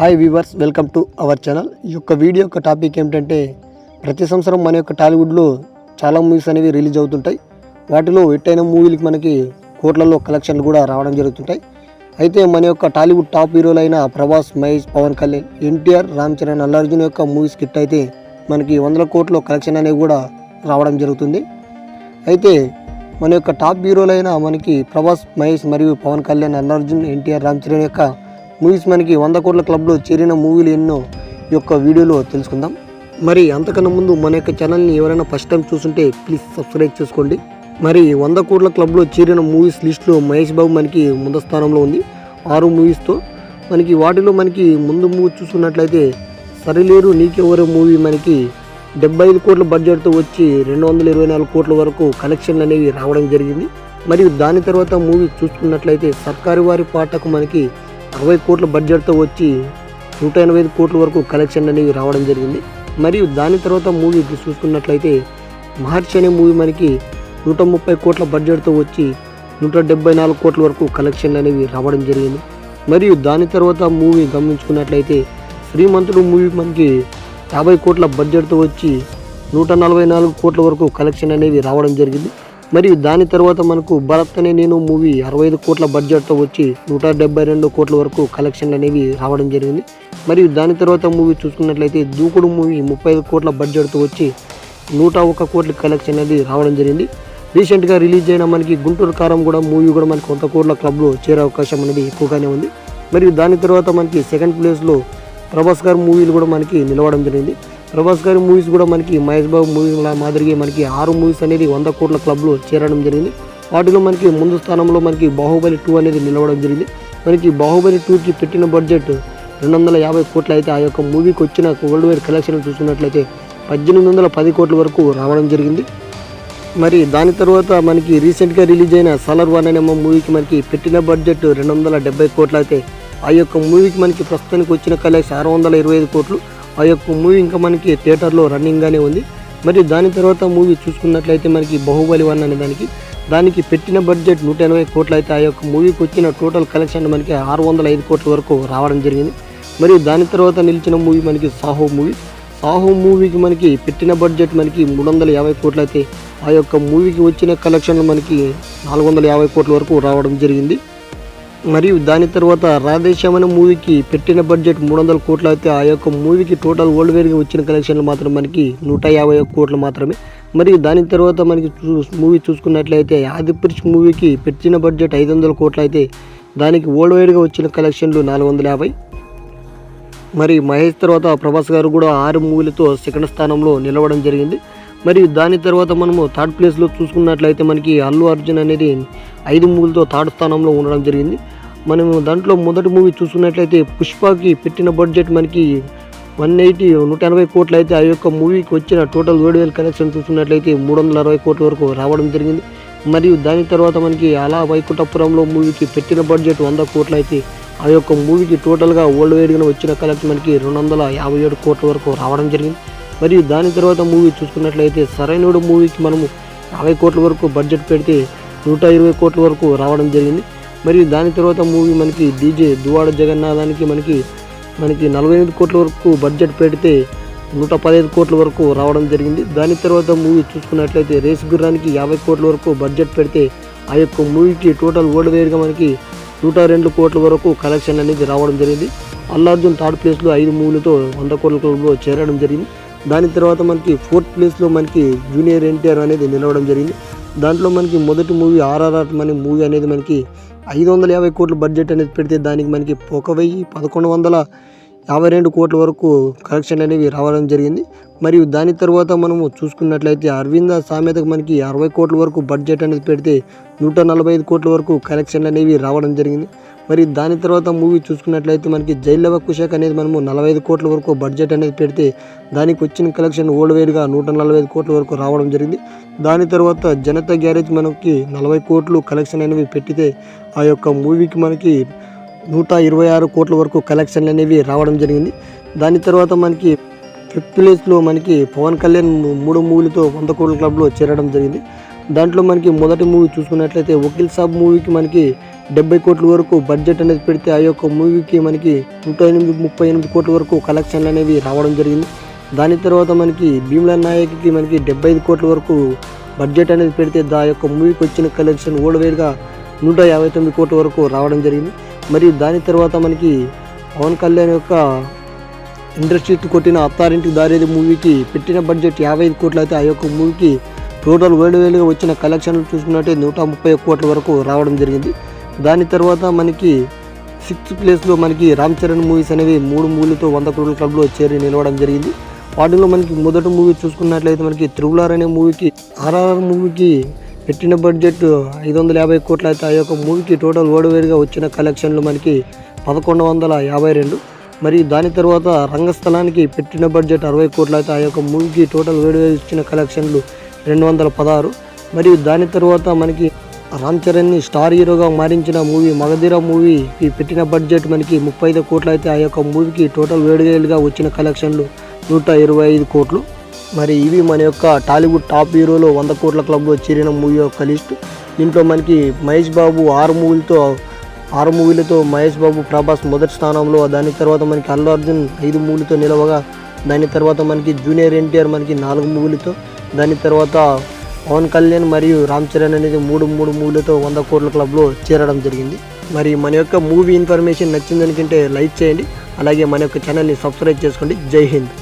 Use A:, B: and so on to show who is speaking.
A: Hi viewers welcome to our channel ఈ యొక్క video యొక్క టాపిక్ ఏమిటంటే ప్రతి సంవత్సరం మన యొక్క టాలీవుడ్లో చాలా మూవీస్ అనేవి రిలీజ్ అవుతుంటాయి. వాటిలో హిట్ మూవీలకి మనకి కోట్లలో కలెక్షన్లు కూడా రావడం జరుగుతుంటాయి. అయితే మన యొక్క టాలీవుడ్ టాప్ హీరోలైన ప్రభాస్ మహేష్ పవన్ కళ్యాణ్ ఎన్టీఆర్ రామ్ చరణ్ అల్లార్జున్ యొక్క మూవీస్ కిట్ అయితే మనకి వందల కోట్ల కలెక్షన్ అనేవి కూడా రావడం జరుగుతుంది. అయితే మన యొక్క టాప్ హీరోలైన మనకి ప్రభాస్ మహేష్ మరియు పవన్ కళ్యాణ్ అల్లార్జున్ ఎన్టీఆర్ రామ్ చరణ్ యొక్క మూవీస్ మనకి వంద కోట్ల క్లబ్లో చేరిన మూవీలు ఎన్నో ఈ యొక్క వీడియోలో తెలుసుకుందాం. మరి అంతకన్నా ముందు మన యొక్క ఛానల్ని ఎవరైనా ఫస్ట్ టైం చూస్తుంటే ప్లీజ్ సబ్స్క్రైబ్ చేసుకోండి. మరి వంద కోట్ల క్లబ్లో చేరిన మూవీస్ లిస్టులో మహేష్ బాబు మనకి ముందు స్థానంలో ఉంది. ఆరు మూవీస్తో మనకి వాటిలో మనకి ముందు మూవీ చూసుకున్నట్లయితే సరిలేరు నీకెవరు మూవీ మనకి డెబ్బై ఐదు కోట్ల బడ్జెట్తో వచ్చి రెండు వందల ఇరవై నాలుగు కోట్ల వరకు కలెక్షన్లు అనేవి రావడం జరిగింది. మరియు దాని తర్వాత మూవీ చూసుకున్నట్లయితే సర్కారు వారి పాటకు మనకి అరవై కోట్ల బడ్జెట్తో వచ్చి నూట ఎనభై ఐదు కోట్ల వరకు కలెక్షన్ అనేవి రావడం జరిగింది. మరియు దాని తర్వాత మూవీ చూసుకున్నట్లయితే మహర్షి అనే మూవీ మనకి నూట ముప్పై కోట్ల బడ్జెట్తో వచ్చి నూట డెబ్బై నాలుగు కోట్ల వరకు కలెక్షన్లు అనేవి రావడం జరిగింది. మరియు దాని తర్వాత మూవీ గమనించుకున్నట్లయితే శ్రీమంతుడు మూవీ మనకి యాభై కోట్ల బడ్జెట్తో వచ్చి నూట నలభై నాలుగు కోట్ల వరకు కలెక్షన్ అనేవి రావడం జరిగింది. మరియు దాని తర్వాత మనకు భరత్ అనే నేను మూవీ అరవై ఐదు కోట్ల బడ్జెట్తో వచ్చి నూట డెబ్బై రెండు కోట్ల వరకు కలెక్షన్లు అనేవి రావడం జరిగింది. మరియు దాని తర్వాత మూవీ చూసుకున్నట్లయితే దూకుడు మూవీ ముప్పై ఐదు కోట్ల బడ్జెట్తో వచ్చి నూట ఒక కోట్ల కలెక్షన్ అనేది రావడం జరిగింది. రీసెంట్గా రిలీజ్ అయిన మనకి గుంటూరు కారం కూడా మూవీ కూడా మనకి వంద కోట్ల క్లబ్లో చేరే అవకాశం అనేది ఎక్కువగానే ఉంది. మరియు దాని తర్వాత మనకి సెకండ్ ప్లేస్లో ప్రభాస్ గారు మూవీలు కూడా మనకి నిలవడం జరిగింది. ప్రభాస్ గారి మూవీస్ కూడా మనకి మహేష్ బాబు మూవీ మాదిరిగా మనకి ఆరు మూవీస్ అనేది వంద కోట్ల క్లబ్లో చేరడం జరిగింది. వాటిలో మనకి ముందు స్థానంలో మనకి బాహుబలి టూ అనేది నిలవడం జరిగింది. మనకి బాహుబలి టూకి పెట్టిన బడ్జెట్ రెండు వందల యాభై కోట్లు అయితే ఆ యొక్క మూవీకి వచ్చిన వరల్డ్ వైడ్ కలెక్షన్ చూసుకున్నట్లయితే పద్దెనిమిది వందల పది కోట్ల వరకు రావడం జరిగింది. మరి దాని తర్వాత మనకి రీసెంట్గా రిలీజ్ అయిన సలర్ వన్ అనే మూవీకి మనకి పెట్టిన బడ్జెట్ రెండు వందల డెబ్బై కోట్లు అయితే ఆ యొక్క మూవీకి మనకి ప్రస్తుతానికి వచ్చిన కలెక్షన్ ఆరు వందల ఇరవై ఐదు కోట్లు. ఆ యొక్క మూవీ ఇంకా మనకి థియేటర్లో రన్నింగ్గానే ఉంది. మరి దాని తర్వాత మూవీ చూసుకున్నట్లయితే మనకి బాహుబలి వన్ అనే దానికి దానికి పెట్టిన బడ్జెట్ నూట ఎనభై కోట్లు అయితే ఆ యొక్క మూవీకి వచ్చిన టోటల్ కలెక్షన్ మనకి ఆరు వందల ఐదు కోట్ల వరకు రావడం జరిగింది. మరియు దాని తర్వాత నిలిచిన మూవీ మనకి సాహో మూవీ. సాహో మూవీకి మనకి పెట్టిన బడ్జెట్ మనకి మూడు వందల యాభై కోట్లు అయితే ఆ యొక్క మూవీకి వచ్చిన కలెక్షన్లు మనకి నాలుగు వందల యాభై కోట్ల వరకు రావడం జరిగింది. మరియు దాని తర్వాత రాధేశ్యామ్ అనే మూవీకి పెట్టిన బడ్జెట్ మూడు వందల కోట్లు అయితే ఆ యొక్క మూవీకి టోటల్ వరల్డ్ వైడ్గా వచ్చిన కలెక్షన్లు మాత్రం మనకి నూట యాభై ఒక్క కోట్లు మాత్రమే. మరియు దాని తర్వాత మనకి చూ మూవీ చూసుకున్నట్లయితే ఆదిపురుష్ మూవీకి పెట్టిన బడ్జెట్ ఐదు వందల కోట్లు అయితే దానికి వరల్డ్ వైడ్గా వచ్చిన కలెక్షన్లు నాలుగు వందల యాభై. మరి మహేష్ తర్వాత ప్రభాస్ గారు కూడా ఆరు మూవీలతో సెకండ్ స్థానంలో నిలవడం జరిగింది. మరియు దాని తర్వాత మనము థర్డ్ ప్లేస్లో చూసుకున్నట్లయితే మనకి అల్లు అర్జున్ అనేది ఐదు మూవీలతో థర్డ్ స్థానంలో ఉండడం జరిగింది. మనం దాంట్లో మొదటి మూవీ చూసుకున్నట్లయితే పుష్పకి పెట్టిన బడ్జెట్ మనకి వన్ ఎయిటీ నూట ఎనభై కోట్లు అయితే ఆ యొక్క మూవీకి వచ్చిన టోటల్ ఏడు వేల కలెక్షన్ చూసుకున్నట్లయితే మూడు వందల అరవై కోట్ల వరకు రావడం జరిగింది. మరియు దాని తర్వాత మనకి అలా వైకుంఠపురంలో మూవీకి పెట్టిన బడ్జెట్ వంద కోట్లు అయితే ఆ యొక్క మూవీకి టోటల్గా వరల్డ్ వైడ్గా వచ్చిన కలెక్షన్ మనకి రెండు వందల యాభై ఏడు కోట్ల వరకు రావడం జరిగింది. మరియు దాని తర్వాత మూవీ చూసుకున్నట్లయితే సరైనడు మూవీకి మనము యాభై కోట్ల వరకు బడ్జెట్ పెడితే నూట ఇరవై కోట్ల వరకు రావడం జరిగింది. మరియు దాని తర్వాత మూవీ మనకి డీజే దువాడ జగన్నాథానికి మనకి మనకి నలభై ఎనిమిది కోట్ల వరకు బడ్జెట్ పెడితే నూట పదహైదు కోట్ల వరకు రావడం జరిగింది. దాని తర్వాత మూవీ చూసుకున్నట్లయితే రేస్ గుర్రానికి యాభై కోట్ల వరకు బడ్జెట్ పెడితే ఆ యొక్క మూవీకి టోటల్ వరల్డ్ వైడ్గా మనకి నూట రెండు కోట్ల వరకు కలెక్షన్ అనేది రావడం జరిగింది. అల్లార్జున్ థర్డ్ ప్లేస్లో ఐదు మూవీలతో వంద కోట్ల క్లబ్లో చేరడం జరిగింది. దాని తర్వాత మనకి ఫోర్త్ ప్లేస్లో మనకి జూనియర్ ఎన్టీఆర్ అనేది నిలవడం జరిగింది. దాంట్లో మనకి మొదటి మూవీ ఆర్ఆర్ఆర్ అనే మూవీ అనేది మనకి ఐదు వందల యాభై కోట్ల బడ్జెట్ అనేది పెడితే దానికి మనకి ఒక వెయ్యి పదకొండు వందల యాభై రెండు కోట్ల వరకు కలెక్షన్ అనేవి రావడం జరిగింది. మరియు దాని తర్వాత మనము చూసుకున్నట్లయితే అరవింద సామెతకు మనకి అరవై కోట్ల వరకు బడ్జెట్ అనేది పెడితే నూట నలభై ఐదు కోట్ల వరకు కలెక్షన్ అనేవి రావడం జరిగింది. మరి దాని తర్వాత మూవీ చూసుకున్నట్లయితే మనకి జైలవ కుషక్ అనేది మనము నలభై ఐదు కోట్ల వరకు బడ్జెట్ అనేది పెడితే దానికి వచ్చిన కలెక్షన్ ఓల్డ్ వేర్గా నూట నలభై ఐదు కోట్ల వరకు రావడం జరిగింది. దాని తర్వాత జనతా గ్యారేజ్ మనకి నలభై కోట్లు కలెక్షన్ అనేవి పెట్టితే ఆ యొక్క మూవీకి మనకి నూట ఇరవై ఆరు కోట్ల వరకు కలెక్షన్లు అనేవి రావడం జరిగింది. దాని తర్వాత మనకి ఫిఫ్త్ ప్లేస్లో మనకి పవన్ కళ్యాణ్ మూడు మూవీలతో వంద కోట్ల క్లబ్లో చేరడం జరిగింది. దాంట్లో మనకి మొదటి మూవీ చూసుకున్నట్లయితే వకీల్ సాబ్ మూవీకి మనకి డెబ్బై కోట్ల వరకు బడ్జెట్ అనేది పెడితే ఆ యొక్క మూవీకి మనకి నూట ఎనిమిది ముప్పై ఎనిమిది కోట్ల వరకు కలెక్షన్లు అనేవి రావడం జరిగింది. దాని తర్వాత మనకి భీమ్లా నాయక్కి మనకి డెబ్బై ఐదు కోట్ల వరకు బడ్జెట్ అనేది పెడితే దా యొక్క మూవీకి వచ్చిన కలెక్షన్ ఓడవేరుగా నూట యాభై తొమ్మిది కోట్ల వరకు రావడం జరిగింది. మరియు దాని తర్వాత మనకి పవన్ కళ్యాణ్ యొక్క ఇండస్ట్రీకి కొట్టిన అత్తారింటికి దారేది మూవీకి పెట్టిన బడ్జెట్ యాభై ఐదు కోట్లు అయితే ఆ యొక్క మూవీకి టోటల్ వేలు వేలుగా వచ్చిన కలెక్షన్లు చూసుకున్నట్టే నూట ముప్పై కోట్ల వరకు రావడం జరిగింది. దాని తర్వాత మనకి సిక్స్త్ ప్లేస్లో మనకి రామ్ చరణ్ మూవీస్ అనేవి మూడు మూవీలతో వంద కోట్ల క్లబ్లో చేరి నిలవడం జరిగింది. వాటిలో మనకి మొదటి మూవీ చూసుకున్నట్లయితే మనకి త్రిబులార్ అనే మూవీకి ఆర్ఆర్ఆర్ మూవీకి పెట్టిన బడ్జెట్ ఐదు వందల యాభై కోట్లు అయితే ఆ యొక్క మూవీకి టోటల్ ఓడవేరుగా వచ్చిన కలెక్షన్లు మనకి పదకొండు వందల యాభై రెండు. మరియు దాని తర్వాత రంగస్థలానికి పెట్టిన బడ్జెట్ అరవై కోట్లు అయితే ఆ యొక్క మూవీకి టోటల్ వేడివేరు ఇచ్చిన కలెక్షన్లు రెండు వందల పదహారు. మరియు దాని తర్వాత మనకి రామ్ చరణ్ని స్టార్ హీరోగా మారించిన మూవీ మగధీర మూవీకి పెట్టిన బడ్జెట్ మనకి ముప్పై ఐదు కోట్లు అయితే ఆ యొక్క మూవీకి టోటల్ వేడివేలుగా వచ్చిన కలెక్షన్లు నూట ఇరవై ఐదు కోట్లు. మరి ఇవి మన యొక్క టాలీవుడ్ టాప్ హీరోలో వంద కోట్ల క్లబ్లో చేరిన మూవీ యొక్క లిస్ట్. దీంట్లో మనకి మహేష్ బాబు ఆరు మూవీలతో ఆరు మూవీలతో మహేష్ బాబు ప్రభాస్ మొదటి స్థానంలో దాని తర్వాత మనకి అల్లు అర్జున్ ఐదు మూవీలతో నిలవగా దాని తర్వాత మనకి జూనియర్ ఎన్టీఆర్ మనకి నాలుగు మూవీలతో దాని తర్వాత పవన్ కళ్యాణ్ మరియు రామ్ చరణ్ అనేది మూడు మూడు మూవీలతో వంద కోట్ల క్లబ్లో చేరడం జరిగింది. మరి మన యొక్క మూవీ ఇన్ఫర్మేషన్ నచ్చిందనుకుంటే లైక్ చేయండి. అలాగే మన యొక్క ఛానల్ని సబ్స్క్రైబ్ చేసుకోండి. జై హింద్.